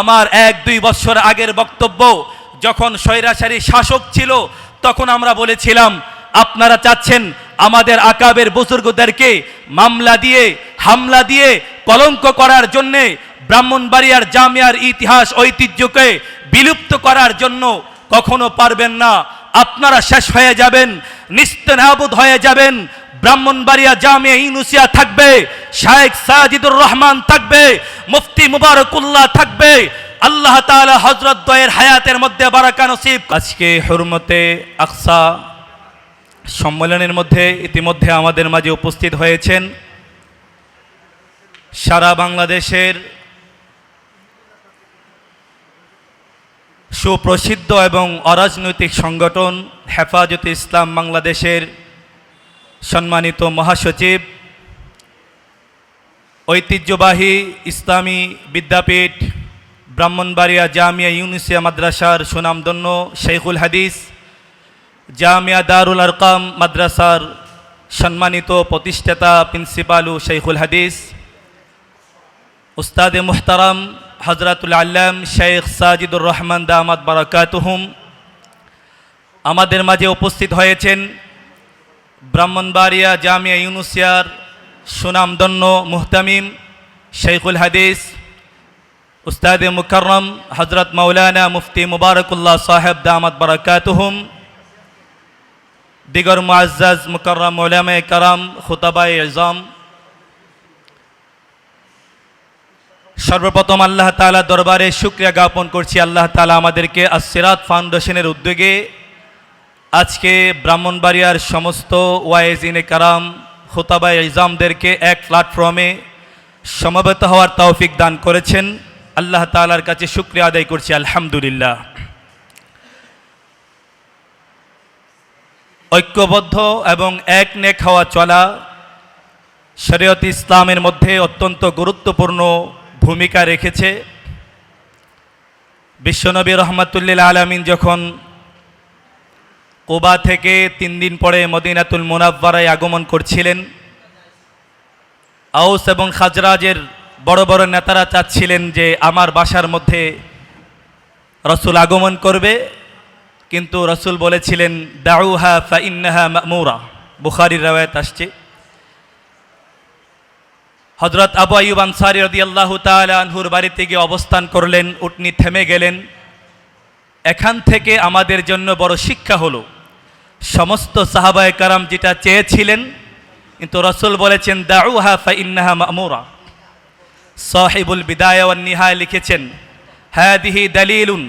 আমার এক দুই বছর আগের বক্তব্য, যখন স্বৈরাচারী শাসক ছিল, তখন আমরা বলেছিলাম, আপনারা চাচ্ছেন আমাদের আকাবের বুজুর্গদেরকে মামলা দিয়ে, হামলা দিয়ে কলঙ্ক করার জন্যে ব্রাহ্মণবাড়িয়ার জামিয়ার ইতিহাস ঐতিহ্যকে বিলুপ্ত করার জন্য কখনো পারবেন না। আপনারা শেষ হয়ে যাবেন, নিস্তেনাবুদ হয়ে যাবেন, ব্রাহ্মণবাড়িয়া জামিয়া ইউনুসিয়া থাকবে, শায়েখ সাজিদুর রহমান থাকবে, মুফতি মুবারকুল্লাহ থাকবে, আল্লাহ তাআলা হযরত দয়ের হায়াতের মধ্যে বারাকা নসিব। আজকে হুরমতে আকসা সম্মেলনের মধ্যে ইতিমধ্যে আমাদের মাঝে উপস্থিত হয়েছেন। সারা বাংলাদেশের সুপ্রসিদ্ধ এবং অরাজনৈতিক সংগঠন হেফাজতে ইসলাম বাংলাদেশের সম্মানিত মহাসচিব, ঐতিহ্যবাহী ইসলামী বিদ্যাপীঠ, ব্রাহ্মণবাড়িয়া জামিয়া ইউনিসিয়া মাদ্রাসার সুনামধন্য শেখুল হাদিস, জামিয়া দারুল আরকাম মাদ্রাসার সম্মানিত প্রতিষ্ঠাতা প্রিন্সিপাল শেখুল হাদিস, উস্তাদে মুহতারাম হজরতুল আল্লাম শেখ সাজিদুর রহমান দামাদ বারাকাতুহুম আমাদের মাঝে উপস্থিত হয়েছেন ব্রাহ্মণবাড়িয়া জামিয়া ইউনুসিয়ার সুনামদন্য মুহতামিম শেখুল হাদিস, উস্তাদে মুকরম হজরত মৌলানা মুফতি মুবারকুল্লাহ সাহেব দামাদ বারাকাতুহুম, দিগর মুআজ্জাজ মুকরম ওলামে কারাম খুতাবাই এজম সর্বপ্রথম আল্লাহ তাআলা দরবারে শুক্রিয়া জ্ঞাপন করছি। আল্লাহ তাআলা আমাদেরকে আসিরাত ফাউন্ডেশনের উদ্যোগে আজকে ব্রাহ্মণবাড়িয়ার সমস্ত ওয়াইজ ওয়াইজিনে কারাম খুতাবা ইজামদেরকে এক প্ল্যাটফর্মে সমবেত হওয়ার তৌফিক দান করেছেন। আল্লাহ তাআলার কাছে শুক্রিয়া আদায় করছি। আলহামদুলিল্লাহ। ঐক্যবদ্ধ এবং এক নেক হওয়া চলা শরীয়ত ইসলামের মধ্যে অত্যন্ত গুরুত্বপূর্ণ ভূমিকা রেখেছে। বিশ্বনবী রহমাতুল্লিল আলমিন যখন কোবা থেকে তিন দিন পরে মদিনাতুল মুনাব্বারায় আগমন করছিলেন, আউস এবং খাজরাজের বড় বড় নেতারা চাচ্ছিলেন যে আমার বাসার মধ্যে রসুল আগমন করবে, কিন্তু রসুল বলেছিলেন, দাউহা ফাইন্নাহা মামুরা। বুখারির রাওয়ায়াত আসছে। হজরত আবু আইব আনসারি রদি আল্লাহ আনহুর বাড়িতে গিয়ে অবস্থান করলেন, উটনি থেমে গেলেন। এখান থেকে আমাদের জন্য বড় শিক্ষা হলো, সমস্ত সাহাবায় কারাম যেটা চেয়েছিলেন, কিন্তু রসুল বলেছেন, দাউহা ফাইন্নাহা মামুরা। সাহিবুল বিদায় নিহায় লিখেছেন, হাদিহি দালিলুন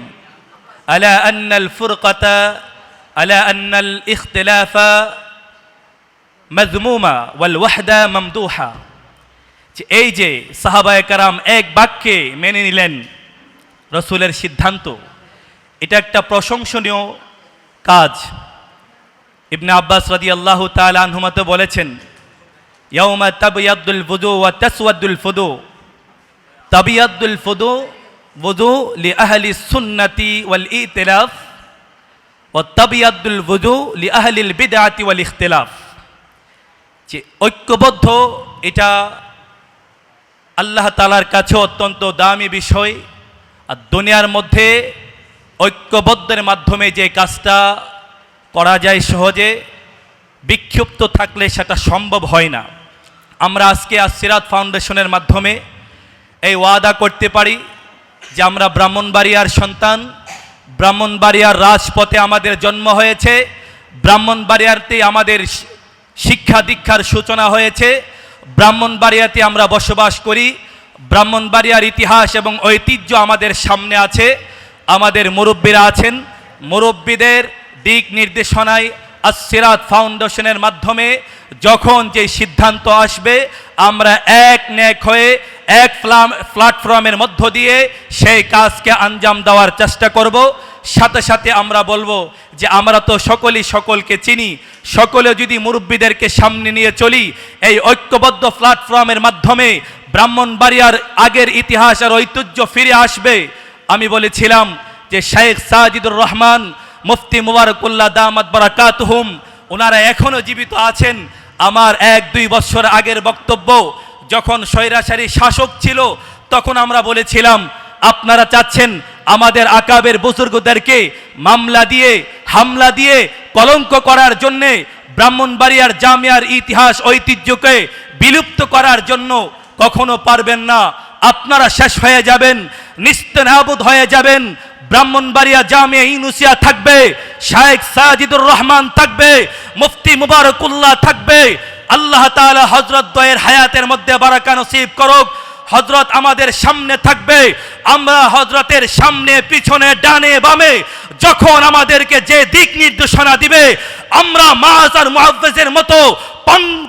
আলা আন্নাল ফুরকাতা, আলা আন্নাল ইখতিলাফা মজমুমা ওয়াল ওয়াহদা মামদুহা। এই যে সাহাবায় কারাম এক বাক্যে মেনে নিলেন রসুলের সিদ্ধান্ত, এটা একটা প্রশংসনীয় কাজ। ইবনে আব্বাস রাদি আল্লাহ তালহুমাতে বলেছেন ইয়ৌমা তাবিয়াদ্দুল ফুদু ওয়া তাসওয়াদ্দুল ফুদু। তাবিয়াদ্দুল ফুদু wudu লি আহলি সুন্নতি ওয়াল ইতিলাফ ও তাবিয়াদ্দুল wudu লি আহলিল বিদআতি ওয়াল ইখতিলাফ। যে ঐক্যবদ্ধ, এটা আল্লাহ তালার কাছে অত্যন্ত দামি বিষয়। আর দুনিয়ার মধ্যে ঐক্যবদ্ধের মাধ্যমে যে কাজটা করা যায় সহজে বিক্ষিপ্ত থাকলে সেটা সম্ভব হয় না। আমরা আজকে আসিরাত ফাউন্ডেশনের মাধ্যমে এই ওয়াদা করতে পারি যে আমরা ব্রাহ্মণবাড়িয়ার সন্তান, ব্রাহ্মণবাড়িয়ার রাজপথে আমাদের জন্ম হয়েছে ব্রাহ্মণবাড়িয়ারতেই আমাদের শিক্ষা দীক্ষার সূচনা হয়েছে ব্রাহ্মণবাড়িয়াতে আমরা বসবাস করি। ব্রাহ্মণবাড়িয়ার ইতিহাস এবং ঐতিহ্য আমাদের সামনে আছে। আমাদের মুরব্বীরা আছেন। মুরব্বীদের দিক নির্দেশনায় আসিরাত ফাউন্ডেশনের মাধ্যমে যখন যে সিদ্ধান্ত আসবে, আমরা এক ন্যাক হয়ে এক প্ল্যাটফর্মের মধ্য দিয়ে সেই কাজকে আঞ্জাম দেওয়ার চেষ্টা করব। সাথে সাথে আমরা বলব যে আমরা তো সকলেই সকলকে চিনি, সকলে যদি মুরব্বীদেরকে সামনে নিয়ে চলি, এই ঐক্যবদ্ধ প্ল্যাটফর্মের মাধ্যমে ব্রাহ্মণবাড়িয়ার আগের ইতিহাস আর ঐতিহ্য ফিরে আসবে। আমি বলেছিলাম যে শেখ সাজিদুর রহমান, মুফতি মুবারকুল্লাহ দামাত বারাকাতুহুম ওনারা এখনও জীবিত আছেন। আমার এক দুই বছর আগের বক্তব্য যখন স্বৈরাচারী শাসক ছিল, তখন আমরা বলেছিলাম, আপনারা চাচ্ছেন আমাদের আকাবের বুজুর্গদেরকে মামলা দিয়ে, হামলা দিয়ে কলঙ্ক করার জন্যে ব্রাহ্মণবাড়িয়ার জামিয়ার ইতিহাস ঐতিহ্যকে বিলুপ্ত করার জন্য কখনো পারবেন না। আপনারা শেষ হয়ে যাবেন, নিস্তেনাবুদ হয়ে যাবেন। ব্রাহ্মণবাড়িয়া জামিয়া ইউনুসিয়া থাকবে, শায়েখ সাজিদুর রহমান থাকবে, মুফতি মুবারকুল্লাহ থাকবে আল্লাহ তাআলা হযরত দয়ের হায়াতের মধ্যে বারাকা নসিব করুক। হজরত আমাদের সামনে থাকবে। আমরা হজরতের সামনে, পিছনে, ডানে, বামে যখন আমাদেরকে যে দিক নির্দেশনা দিবে, আমরা মাজ আর মতো,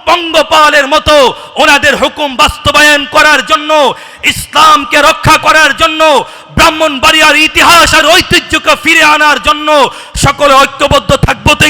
পঙ্গপালের মতো ওনাদের হুকুম বাস্তবায়ন করার জন্য, ইসলামকে রক্ষা করার জন্য ব্রাহ্মণবাড়িয়ার ইতিহাস আর ঐতিহ্যকে ফিরে আনার জন্য সকলে ঐক্যবদ্ধ থাকব তো